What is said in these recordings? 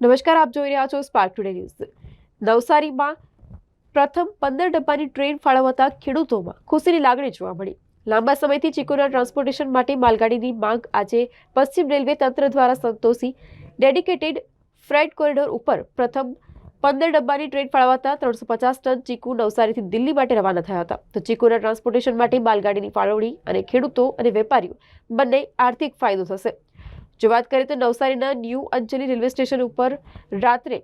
નમસ્કાર, આપ જોઈ રહ્યા છો સ્પાર્ક ટુડે ન્યૂઝ નવસારીમાં પ્રથમ પંદર ડબ્બાની ટ્રેન ફાળવતા ખેડૂતોમાં ખુશીની લાગણી જોવા મળી. લાંબા સમયથી ચીકુના ટ્રાન્સપોર્ટેશન માટે માલગાડીની માંગ આજે પશ્ચિમ રેલવે તંત્ર દ્વારા સંતોષી. ડેડિકેટેડ ફ્રેટ કોરિડોર ઉપર પ્રથમ પંદર ડબ્બાની ટ્રેન ફાળવાતા ત્રણસો પચાસ ટન ચીકુ નવસારીથી દિલ્હી માટે રવાના થયા હતા. તો ચીકુના ટ્રાન્સપોર્ટેશન માટે માલગાડીની ફાળવણી અને ખેડૂતો અને વેપારીઓ બંને આર્થિક ફાયદો થશે. જો વાત કરીએ તો નવસારીના ન્યૂ અંજલી રેલવે સ્ટેશન ઉપર રાત્રે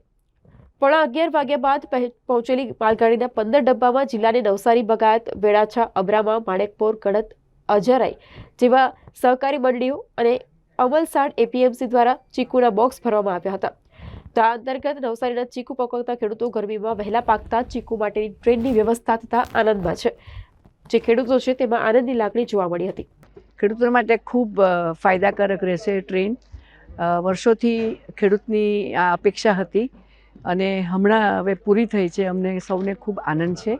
પોણા અગિયાર વાગ્યા બાદ પહે- પહોંચેલી માલગાડીના પંદર ડબ્બામાં જિલ્લાની નવસારી, બગાયત વેળાછા અબ્રામા, માણેકપોર કડત અજરાઈ જેવા સહકારી મંડળીઓ અને અમલસાડ એપીએમસી દ્વારા ચીકુના બોક્સ ભરવામાં આવ્યા હતા. તો આ અંતર્ગત નવસારીના ચીકુ પકવતા ખેડૂતો ગરમીમાં વહેલા પાકતા ચીકુ માટેની ટ્રેનની વ્યવસ્થા થતા આનંદમાં છે. જે ખેડૂતો છે તેમાં આનંદની લાગણી જોવા મળી હતી. ખેડૂતો માટે ખૂબ ફાયદાકારક રહેશે ટ્રેન. વર્ષોથી ખેડૂતની આ અપેક્ષા હતી અને હમણાં હવે પૂરી થઈ છે. અમને સૌને ખૂબ આનંદ છે.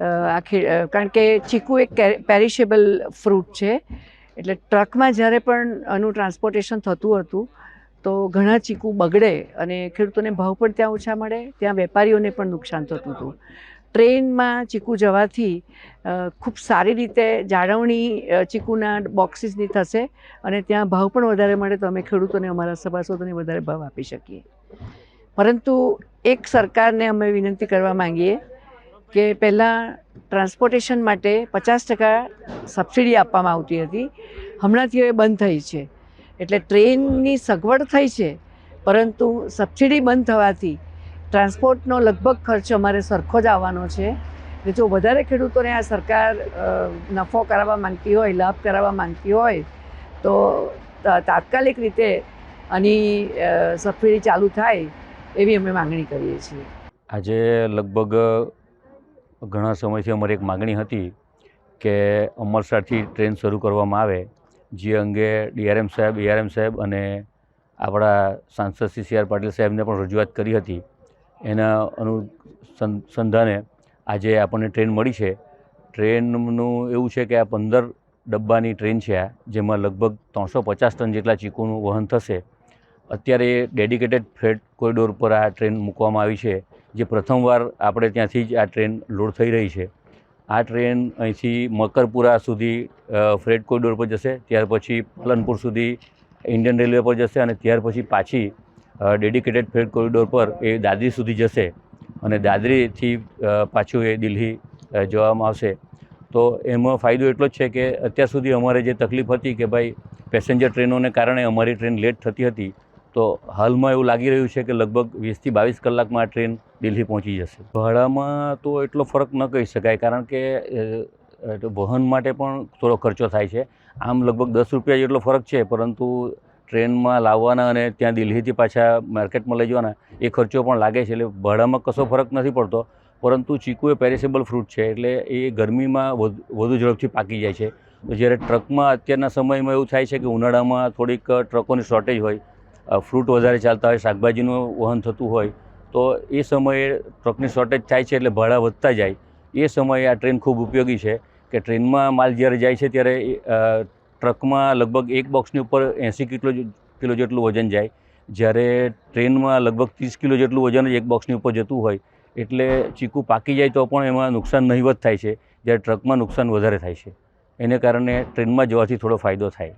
આ ખે કારણ કે ચીકુ એક પેરિશેબલ ફ્રૂટ છે. એટલે ટ્રકમાં જ્યારે પણ આનું ટ્રાન્સપોર્ટેશન થતું હતું, તો ઘણા ચીકુ બગડે અને ખેડૂતોને ભાવ પણ ત્યાં ઓછા મળે, ત્યાં વેપારીઓને પણ નુકસાન થતું હતું. ટ્રેનમાં ચીકુ જવાથી ખૂબ સારી રીતે જાળવણી ચીકુના બોક્સીસની થશે અને ત્યાં ભાવ પણ વધારે મળે તો અમે ખેડૂતોને અમારા સભાસદોને વધારે ભાવ આપી શકીએ. પરંતુ એક સરકારને અમે વિનંતી કરવા માંગીએ કે પહેલાં ટ્રાન્સપોર્ટેશન માટે પચાસ ટકા સબસિડી આપવામાં આવતી હતી. હમણાંથી હવે બંધ થઈ છે. એટલે ટ્રેનની સગવડ થઈ છે, પરંતુ સબસિડી બંધ થવાથી ટ્રાન્સપોર્ટનો લગભગ ખર્ચ અમારે સરખો જ આવવાનો છે. એટલે જો વધારે ખેડૂતોને આ સરકાર નફો કરાવવા માંગતી હોય, લાભ કરાવવા માંગતી હોય, તો તા- તાત્કાલિક રીતે આની સબસિડી ચાલુ થાય એવી અમે માંગણી કરીએ છીએ. આજે લગભગ ઘણા સમયથી અમારી એક માગણી હતી કે અમરસરથી ટ્રેન શરૂ કરવામાં આવે, જે અંગે ડીઆરએમ સાહેબ એઆરએમ સાહેબ અને આપણા સાંસદ શ્રી સી આર પાટીલ સાહેબને પણ રજૂઆત કરી હતી. એના અનુસંધાને આજે આપણને ટ્રેન મળી છે. ટ્રેનનું એવું છે કે આ પંદર ડબ્બાની ટ્રેન છે આ, જેમાં લગભગ ત્રણસો પચાસ ટન જેટલા ચીકુનું વહન થશે. અત્યારે ડેડિકેટેડ ફ્રેટ કોરિડોર પર આ ટ્રેન મૂકવામાં આવી છે, જે પ્રથમવાર આપણે ત્યાંથી જ આ ટ્રેન લોડ થઈ રહી છે. આ ટ્રેન અહીંથી મકરપુરા સુધી ફ્રેટ કોરિડોર પર જશે, ત્યાર પછી પાલનપુર સુધી, ઇન્ડિયન રેલવે પર જશે અને ત્યાર પછી પાછી ડેડિકેટેડ ફ્રેટ કોરિડોર પર એ દાદરી સુધી જશે અને દાદરીથી પાછું એ દિલ્હી જવામાં આવશે. તો એમાં ફાયદો એટલો જ છે કે અત્યાર સુધી અમારે જે તકલીફ હતી કે ભાઈ પેસેન્જર ટ્રેનોને કારણે અમારી ટ્રેન લેટ થતી હતી, તો હાલમાં એવું લાગી રહ્યું છે કે લગભગ વીસથી બાવીસ કલાકમાં આ ટ્રેન દિલ્હી પહોંચી જશે. ભાડામાં તો એટલો ફરક ન કહી શકાય કારણ કે વહન માટે પણ થોડો ખર્ચો થાય છે. આમ લગભગ દસ રૂપિયા જેટલો ફરક છે, પરંતુ ટ્રેનમાં લાવવાના અને ત્યાં દિલ્હીથી પાછા માર્કેટમાં લઈ જવાના, એ ખર્ચો પણ લાગે છે. એટલે ભાડામાં કશો ફરક નથી પડતો, પરંતુ ચીકુ એ પેરિસેબલ ફ્રૂટ છે, એટલે એ ગરમીમાં વધુ ઝડપથી પાકી જાય છે. તો જ્યારે ટ્રકમાં અત્યારના સમયમાં એવું થાય છે કે ઉનાળામાં થોડીક ટ્રકોની શોર્ટેજ હોય ફ્રૂટ વધારે ચાલતા હોય, શાકભાજીનું વહન થતું હોય, તો એ સમયે ટ્રકની શોર્ટેજ થાય છે, એટલે ભાડા વધતા જાય. એ સમયે આ ટ્રેન ખૂબ ઉપયોગી છે કે ટ્રેનમાં માલ જ્યારે જાય છે ત્યારે ટ્રકમાં લગભગ એક બોક્સની ઉપર એંસી કિલો કિલો જેટલું વજન જાય. જ્યારે ટ્રેનમાં લગભગ ત્રીસ કિલો જેટલું વજન એક બોક્સની ઉપર જતું હોય, એટલે ચીકુ પાકી જાય તો પણ એમાં નુકસાન નહીવત થાય છે. જ્યારે ટ્રકમાં નુકસાન વધારે થાય છે. એને કારણે ટ્રેનમાં જવાથી થોડો ફાયદો થાય.